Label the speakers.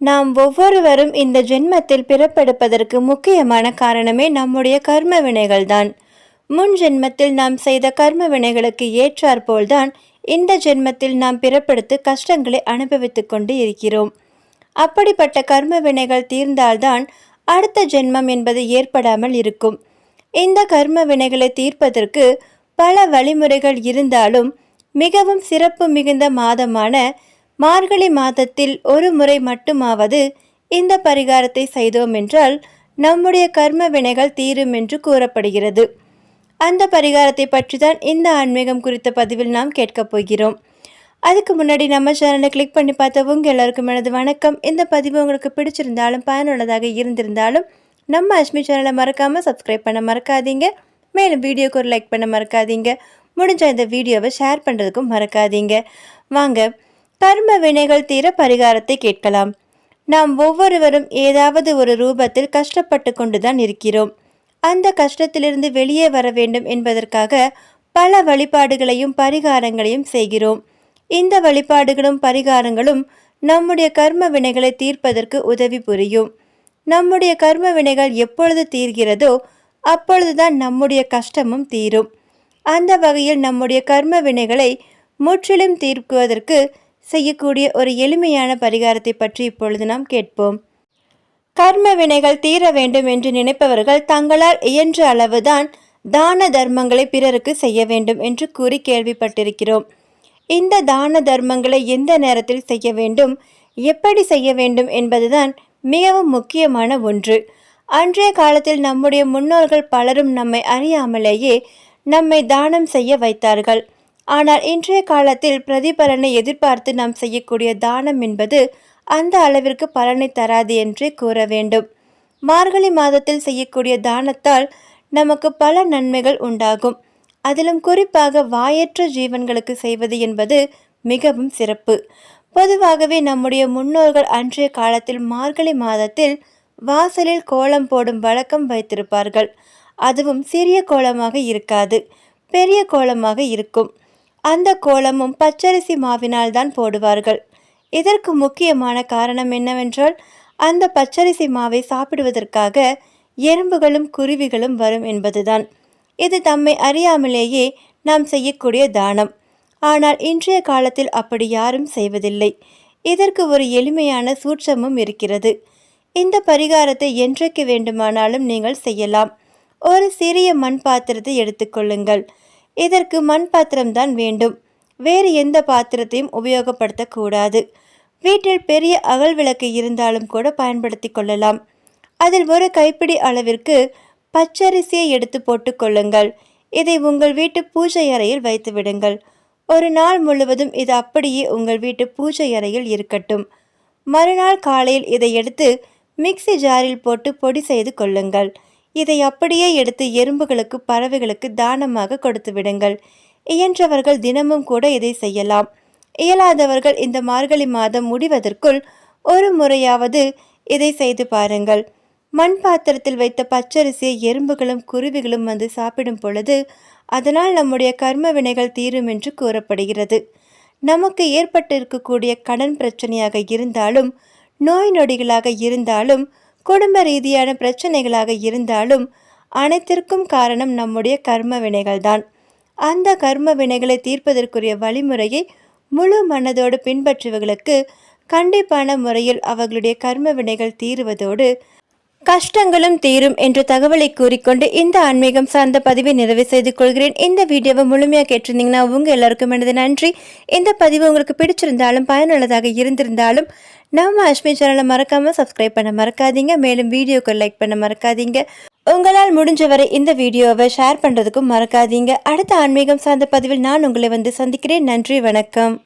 Speaker 1: நாம் ஒவ்வொருவரும் இந்த ஜென்மத்தில் பிறப்பெடுப்பதற்கு முக்கியமான காரணமே நம்முடைய கர்ம வினைகள்தான் முன் ஜென்மத்தில் நாம் செய்த கர்ம வினைகளுக்கு ஏற்றாற்போல்தான் இந்த ஜென்மத்தில் நாம் பிறப்பெடுத்து கஷ்டங்களை அனுபவித்து கொண்டு இருக்கிறோம். அப்படிப்பட்ட கர்ம வினைகள் தீர்ந்தால்தான் அடுத்த ஜென்மம் என்பது ஏற்படாமல் இருக்கும். இந்த கர்ம வினைகளை தீர்ப்பதற்கு பல வழிமுறைகள் இருந்தாலும் மிகவும் சிறப்பு மிகுந்த மாதமான மார்கழி மாதத்தில் ஒரு முறை மட்டுமாவது இந்த பரிகாரத்தை செய்தோம் என்றால் நம்முடைய கர்ம வினைகள் தீரும் என்று கூறப்படுகிறது. அந்த பரிகாரத்தை பற்றி தான் இந்த ஆன்மீகம் குறித்த பதிவில் நாம் கேட்கப் போகிறோம். அதுக்கு முன்னாடி நம்ம சேனலை கிளிக் பண்ணி பார்த்த உங்கள் எல்லாருக்கும் எனது வணக்கம். இந்த பதிவு உங்களுக்கு பிடிச்சிருந்தாலும் பயனுள்ளதாக இருந்திருந்தாலும் நம்ம அஷ்மி சேனலை மறக்காமல் சப்ஸ்கிரைப் பண்ண மறக்காதீங்க. மேலும் வீடியோக்கு ஒரு லைக் பண்ண மறக்காதீங்க. முடிஞ்ச இந்த வீடியோவை ஷேர் பண்ணுறதுக்கும் மறக்காதீங்க. வாங்க கர்ம வினைகள் தீர பரிகாரத்தை கேட்கலாம். நாம் ஒவ்வொருவரும் ஏதாவது ஒரு ரூபத்தில் கஷ்டப்பட்டு கொண்டுதான் இருக்கிறோம். அந்த கஷ்டத்திலிருந்து வெளியே வர வேண்டும் என்பதற்காக பல வழிபாடுகளையும் பரிகாரங்களையும் செய்கிறோம். இந்த வழிபாடுகளும் பரிகாரங்களும் நம்முடைய கர்ம வினைகளை தீர்ப்பதற்கு உதவி புரியும். நம்முடைய கர்ம வினைகள் எப்பொழுது தீர்கிறதோ அப்பொழுதுதான் நம்முடைய கஷ்டமும் தீரும். அந்த வகையில் நம்முடைய கர்ம வினைகளை முற்றிலும் தீர்க்குவதற்கு செய்யக்கூடிய ஒரு எளிமையான பரிகாரத்தை பற்றி இப்பொழுது நாம் கேட்போம். கர்ம வினைகள் தீர வேண்டும் என்று நினைப்பவர்கள் தங்களால் இயன்ற அளவுதான் தான தர்மங்களை பிறருக்கு செய்ய வேண்டும் என்று கூறி கேள்விப்பட்டிருக்கிறோம். இந்த தான தர்மங்களை எந்த நேரத்தில் செய்ய வேண்டும் எப்படி செய்ய வேண்டும் என்பதுதான் மிகவும் முக்கியமான ஒன்று. அன்றைய காலத்தில் நம்முடைய முன்னோர்கள் பலரும் நம்மை அறியாமலேயே நம்மை தானம் செய்ய வைத்தார்கள். ஆனால் இன்றைய காலத்தில் பிரதிபலனை எதிர்பார்த்து நாம் செய்யக்கூடிய தானம் என்பது அந்த அளவிற்கு பலனை தராது என்றே கூற வேண்டும். மார்கழி மாதத்தில் செய்யக்கூடிய தானத்தால் நமக்கு பல நன்மைகள் உண்டாகும். அதிலும் குறிப்பாக வாயற்ற ஜீவன்களுக்கு செய்வது என்பது மிகவும் சிறப்பு. பொதுவாகவே நம்முடைய முன்னோர்கள் அன்றைய காலத்தில் மார்கழி மாதத்தில் வாசலில் கோலம் போடும் வழக்கம் வைத்திருப்பார்கள். அதுவும் சிறிய கோலமாக இருக்காது பெரிய கோலமாக இருக்கும். அந்த கோலமும் பச்சரிசி மாவினால் தான் போடுவார்கள். இதற்கு முக்கியமான காரணம் என்னவென்றால் அந்த பச்சரிசி மாவை சாப்பிடுவதற்காக எறும்புகளும் குருவிகளும் வரும் என்பதுதான். இது தம்மை அறியாமலேயே நாம் செய்யக்கூடிய தானம். ஆனால் இன்றைய காலத்தில் அப்படி யாரும் செய்வதில்லை. இதற்கு ஒரு எளிமையான சூட்சமும் இருக்கிறது. இந்த பரிகாரத்தை என்றைக்கு வேண்டுமானாலும் நீங்கள் செய்யலாம். ஒரு சிறிய மண் பாத்திரத்தை எடுத்துக்கொள்ளுங்கள் இதற்கு மண் பாத்திரம்தான் வேண்டும். வேறு எந்த பாத்திரத்தையும் உபயோகப்படுத்தக்கூடாது. வீட்டில் பெரிய அகல் விளக்கு இருந்தாலும் கூட பயன்படுத்தி கொள்ளலாம். அதில் ஒரு கைப்பிடி அளவிற்கு பச்சரிசியை எடுத்து போட்டுக்கொள்ளுங்கள் இதை உங்கள் வீட்டு பூஜை அறையில் வைத்து விடுங்கள். ஒரு நாள் முழுவதும் இது அப்படியே உங்கள் வீட்டு பூஜை அறையில் இருக்கட்டும். மறுநாள் காலையில் இதை எடுத்து மிக்சி ஜாரில் போட்டு பொடி செய்து கொள்ளுங்கள். இதை அப்படியே எடுத்து எறும்புகளுக்கு பறவைகளுக்கு தானமாக கொடுத்து விடுங்கள். இயன்றவர்கள் தினமும் கூட இதை செய்யலாம். இயலாதவர்கள் இந்த மார்கழி மாதம் முடிவதற்குள் ஒரு முறையாவது இதை செய்து பாருங்கள். மண் பாத்திரத்தில் வைத்த பச்சரிசியை எறும்புகளும் குருவிகளும் வந்து சாப்பிடும் பொழுது அதனால் நம்முடைய கர்ம வினைகள் தீரும் என்று கூறப்படுகிறது. நமக்கு ஏற்பட்டிருக்கக்கூடிய கடன் பிரச்சனையாக இருந்தாலும் நோய் நொடிகளாக இருந்தாலும் குடும்ப ரீதியான பிரச்சனைகளாக இருந்தாலும் அனைத்திற்கும் காரணம் நம்முடைய கர்ம வினைகள்தான். அந்த கர்ம வினைகளை தீர்ப்பதற்குரிய வழிமுறையை முழு மனதோடு பின்பற்றுவர்களுக்கு கண்டிப்பான முறையில் அவர்களுடைய கர்ம வினைகள் தீருவதோடு கஷ்டங்களும் தீரும் என்ற தகவலை கூறிக்கொண்டு இந்த ஆன்மீகம் சார்ந்த பதிவை நிறைவு செய்து கொள்கிறேன். இந்த வீடியோவை முழுமையாக கேட்டிருந்தீங்கன்னா உங்க எல்லாருக்கும் எனது நன்றி. இந்த பதிவு உங்களுக்கு பிடிச்சிருந்தாலும் பயனுள்ளதாக இருந்திருந்தாலும் நம்ம அஷ்மி சேனலை மறக்காமல் சப்ஸ்கிரைப் பண்ண மறக்காதீங்க. மேலும் வீடியோக்கு லைக் பண்ண மறக்காதீங்க. உங்களால் முடிஞ்சவரை இந்த வீடியோவை ஷேர் பண்ணுறதுக்கும் மறக்காதீங்க. அடுத்த ஆன்மீகம் சார்ந்த பதிவில் நான் உங்களை வந்து சந்திக்கிறேன். நன்றி வணக்கம்.